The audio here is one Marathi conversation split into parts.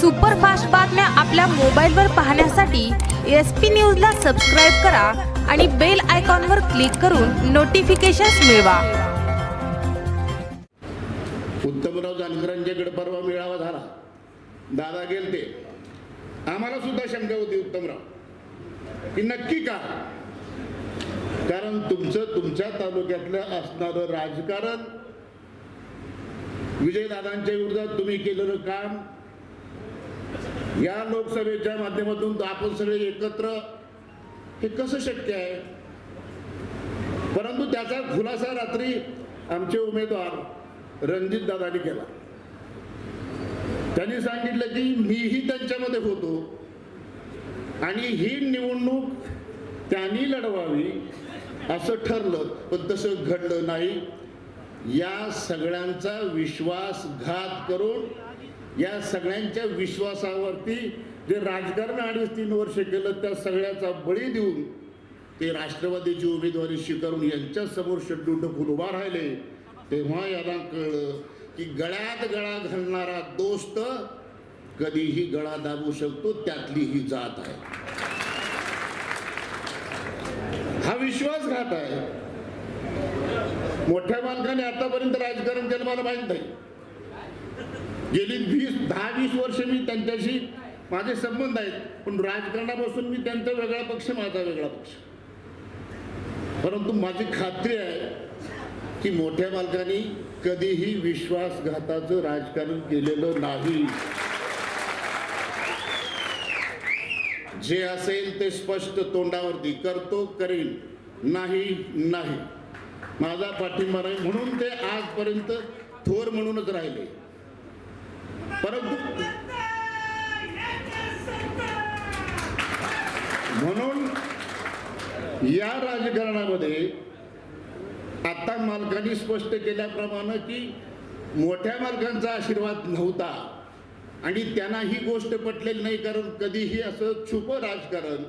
सुपरफास्ट बातम्या आपल्या मोबाईलवर पाहण्यासाठी एस पी न्यूजला सबस्क्राईब करा आणि बेल आयकॉनवर क्लिक करून नोटिफिकेशन्स मिळवा. उत्तमराव जानकरांच्याकडे परवा मेळावा झाला. दादा गेलते. आम्हाला सुद्धा शंका होती उत्तमराव. की नक्की का? कारण तुमचं तुमच्या तालुक्यातलं असणारं राजकारण विजयदादांच्या विरोधात तुम्ही केलेलं काम या लोकसभेच्या माध्यमातून आपण सगळे एकत्र हे कसं शक्य आहे? परंतु त्याचा खुलासा रात्री आमचे उमेदवार रणजित दादानी केला. त्यांनी सांगितलं की मीही त्यांच्यामध्ये होतो आणि ही निवडणूक त्यांनी लढवावी असं ठरलं पण तसं घडलं नाही. या सगळ्यांचा विश्वासघात करून या सगळ्यांच्या विश्वासावरती जे राजकारण अडीच तीन वर्ष केलं त्या सगळ्याचा बळी देऊन ते राष्ट्रवादीची उमेदवारी स्वीकारून यांच्या समोर शेड्यूल ठोकून उभा राहिले. तेव्हा याला कळलं की गळ्यात गळा घालणारा दोस्त कधीही गळा दाबू शकतो त्यातली ही जात आहे. हा विश्वासघात आहे. मोठ्या मालकाने आतापर्यंत राजकारण केलं मला माहीत नाही. गेली वीस दहा वीस वर्ष मी त्यांच्याशी माझे संबंध आहेत. पण राजकारणापासून मी त्यांचा वेगळा पक्ष माझा वेगळा पक्ष. परंतु माझी खात्री आहे की मोठ्या मालकांनी कधीही विश्वासघाताचं राजकारण केलेलं नाही. जे असेल ते स्पष्ट तोंडावरती करतो करेल नाही नाही. माझा पाठिंबा नाही म्हणून ते आजपर्यंत थोर म्हणूनच राहिले. परंतु म्हणून या राजकारणामध्ये आता मालकांनी स्पष्ट केल्याप्रमाणे की मोठ्या मालकांचा आशीर्वाद नव्हता आणि त्यांना ही गोष्ट पटलेली नाही कारण कधीही असं छुप राजकारण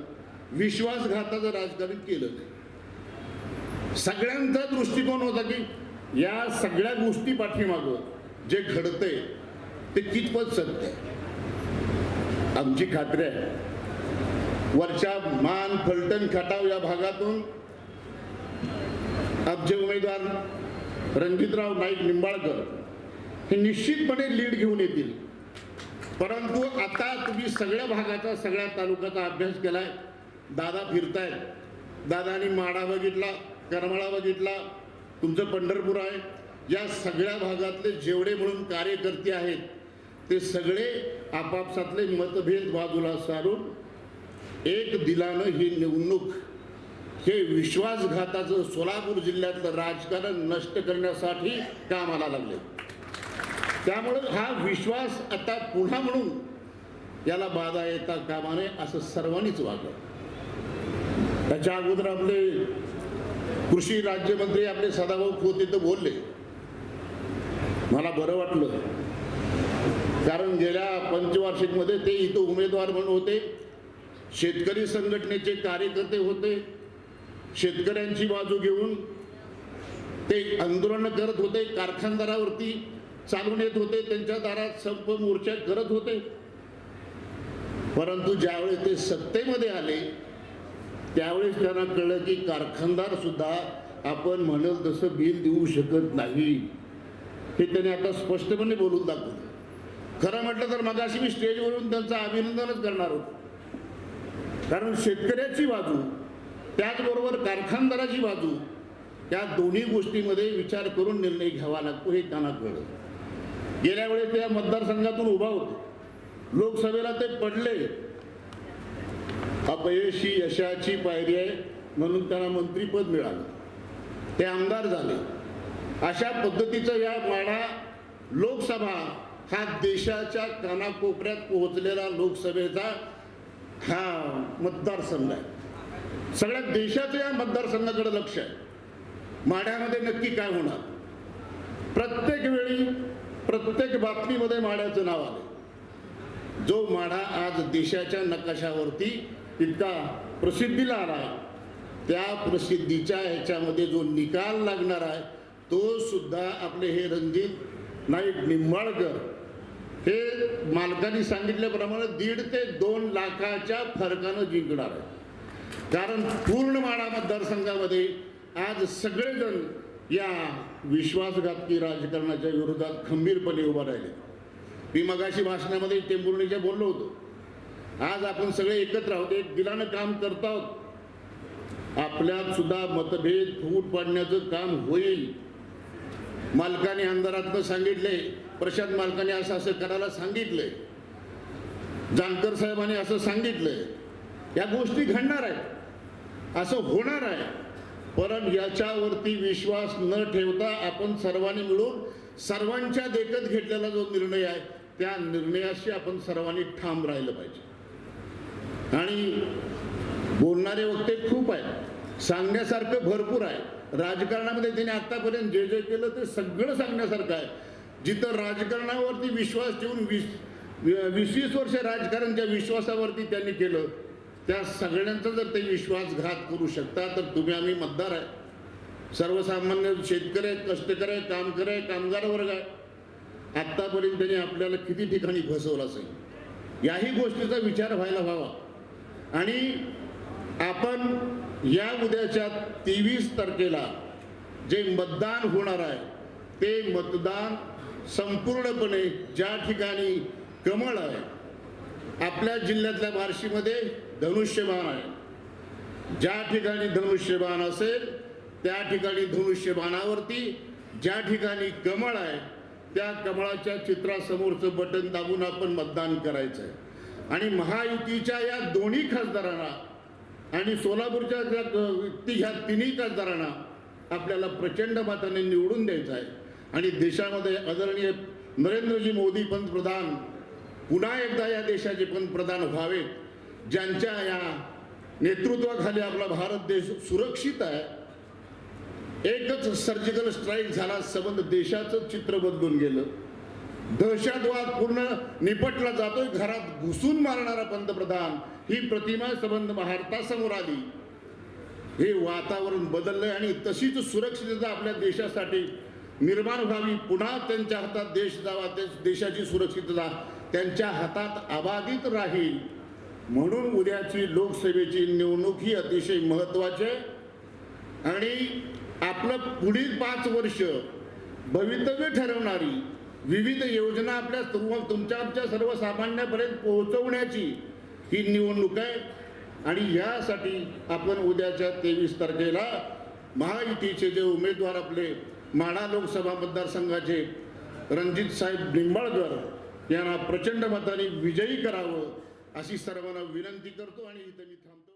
विश्वासघाताचं राजकारण केलं नाही. सगळ्यांचा दृष्टिकोन होता की या सगळ्या गोष्टी पाठीमागं जे घडतंय ते कितपत सत्य आमची खात्री आहे. वरच्या मान फलटण खटाव या भागातून आमचे उमेदवार रणजितराव नाईक निंबाळकर हे निश्चितपणे लीड घेऊन येतील. परंतु आता तुम्ही सगळ्या भागाचा सगळ्या तालुक्याचा अभ्यास केलाय. दादा फिरतायत. दादानी माडा बघितला करमाळा बघितला तुमचं पंढरपूर आहे. या सगळ्या भागातले जेवढे म्हणून कार्यकर्ते आहेत ते सगळे आपापसातले मतभेद बाजूला सारून एक दिलानं ही निवडणूक हे विश्वासघाताचं सोलापूर जिल्ह्यातलं राजकारण नष्ट करण्यासाठी कामाला लागले. त्यामुळं हा विश्वास आता पुन्हा म्हणून याला बाधा येता कामा नये असं सर्वांनीच वागलं. त्याच्या अगोदर आपले कृषी राज्यमंत्री आपले सदाभाऊ खोत इथं बोलले. मला बरं वाटलं कारण गेल्या पंचवार्षिकमध्ये ते इथं उमेदवार म्हणून होते. शेतकरी संघटनेचे कार्यकर्ते होते. शेतकऱ्यांची बाजू घेऊन ते आंदोलन करत होते. कारखानदारावरती चालून येत होते. त्यांच्या दारात संप मोर्चा करत होते. परंतु ज्यावेळेस ते सत्तेमध्ये आले त्यावेळेस त्यांना कळलं की कारखानदार सुद्धा आपण म्हणल तसं बिल देऊ शकत नाही. हे त्याने आता स्पष्टपणे बोलून दाखवलं. खरं म्हटलं तर मगाशी मी स्टेजवरून त्यांचं अभिनंदनच करणार होतो. कारण शेतकऱ्याची बाजू त्याचबरोबर कारखानदाराची बाजू या दोन्ही गोष्टीमध्ये विचार करून निर्णय घ्यावा लागतो हे त्यांना कळलं गेल्या वेळेस त्या मतदारसंघातून उभा होते. लोकसभेला ते पडले. अपयशी यशाची पायरी आहे म्हणून त्यांना मंत्रीपद मिळालं. ते आमदार झाले. अशा पद्धतीचं या माढा लोकसभा हा देशाच्या कानाकोपऱ्यात पोहोचलेला लोकसभेचा हा मतदारसंघ आहे. सगळ्या देशाचं या मतदारसंघाकडे लक्ष आहे. माढ्यामध्ये नक्की काय होणार? प्रत्येक वेळी प्रत्येक बातमीमध्ये माढ्याचं नाव आलं जो माढा आज देशाच्या नकाशावरती इतका प्रसिद्धीला आला त्या प्रसिद्धीच्या ह्याच्यामध्ये जो निकाल लागणार आहे तो सुद्धा आपले हे रणजित नाईक निंबाळकर हे मालकांनी सांगितल्याप्रमाणे दीड ते दोन लाखाच्या फरकानं जिंकणार आहे. कारण पूर्ण माडा मतदारसंघामध्ये आज सगळेजण या विश्वासघातकी राजकारणाच्या विरोधात खंबीरपणे उभा राहिले. मी मगाशी भाषणामध्ये टेंभुर्णीच्या बोललो होतो. आज आपण सगळे एकत्र आहोत एक दिलानं काम करत आहोत. आपल्यात सुद्धा मतभेद फूट पाडण्याचं काम होईल. मालकाने अंधारातनं सांगितले प्रशांत मालकाने असं असं करायला सांगितलंय. जानकर साहेबांनी असं सांगितलंय. या गोष्टी घडणार आहेत. असं होणार आहे. परत याच्यावरती विश्वास न ठेवता आपण सर्वांनी मिळून सर्वांच्या देखत घेतलेला जो निर्णय आहे त्या निर्णयाशी आपण सर्वांनी ठाम राहिलं पाहिजे. आणि बोलणारे वक्ते खूप आहेत. सांगण्यासारखं भरपूर आहे. राजकारणामध्ये त्यांनी आतापर्यंत जे जे केलं ते सगळं सांगण्यासारखं आहे. जिथं राजकारणावरती विश्वास ठेवून वीस वीस वीस वर्ष राजकारण ज्या विश्वासावरती त्यांनी केलं त्या सगळ्यांचा जर ते विश्वासघात करू शकता तर तुम्ही आम्ही मतदार आहे. सर्वसामान्य शेतकरी आहेत कष्टकरी आहे कामकरी आहे कामगार वर्ग आहे. आत्तापर्यंत त्यांनी आपल्याला किती ठिकाणी फसवलं असेल? याही गोष्टीचा विचार व्हायला हवा आणि आपण या उद्याच्या तेवीस तारखेला जे मतदान होणार आहे ते मतदान संपूर्णपणे ज्या ठिकाणी कमळ आहे आपल्या जिल्ह्यातल्या बार्शीमध्ये धनुष्यबाण आहे. ज्या ठिकाणी धनुष्यबाण असेल त्या ठिकाणी धनुष्यबाणावरती ज्या ठिकाणी कमळ आहे त्या कमळाच्या चित्रासमोरचं बटन दाबून आपण मतदान करायचं आहे. आणि महायुतीच्या या दोन्ही खासदारांना आणि सोलापूरच्या ज्या व्यक्ती ह्या तिन्ही खासदारांना आपल्याला प्रचंड मताने निवडून द्यायचं आहे. आणि देशामध्ये आदरणीय नरेंद्रजी मोदी पंतप्रधान पुन्हा एकदा या देशाचे पंतप्रधान व्हावेत ज्यांच्या या नेतृत्वाखाली आपला भारत देश सुरक्षित आहे एकच सर्जिकल स्ट्राईक झाला संबंध देशाचं चित्र बदलून गेलं. दहशतवाद पूर्ण निपटला जातोय घरात घुसून मारणारा पंतप्रधान ही प्रतिमा संबंध भारतासमोर आली. हे वातावरण बदललंय आणि तशीच सुरक्षितता आपल्या देशासाठी निर्माण व्हावी. पुन्हा त्यांच्या हातात देश जावा ते देशाची सुरक्षितता त्यांच्या हातात अबाधित राहील. म्हणून उद्याची लोकसभेची निवडणूक ही अतिशय महत्वाची आहे. आणि आपलं पुढील पाच वर्ष भवितव्य ठरवणारी विविध योजना आपल्या सर्व तुमच्या आमच्या सर्वसामान्यापर्यंत पोहोचवण्याची ही निवडणूक आहे. आणि यासाठी आपण उद्याच्या तेवीस तारखेला महायुतीचे जे उमेदवार आपले माढा लोकसभा मतदारसंघाचे रणजित साहेब निंबाळकर यांना प्रचंड मताने विजयी करावं अशी सर्वांना विनंती करतो आणि इथं मी थांबतो.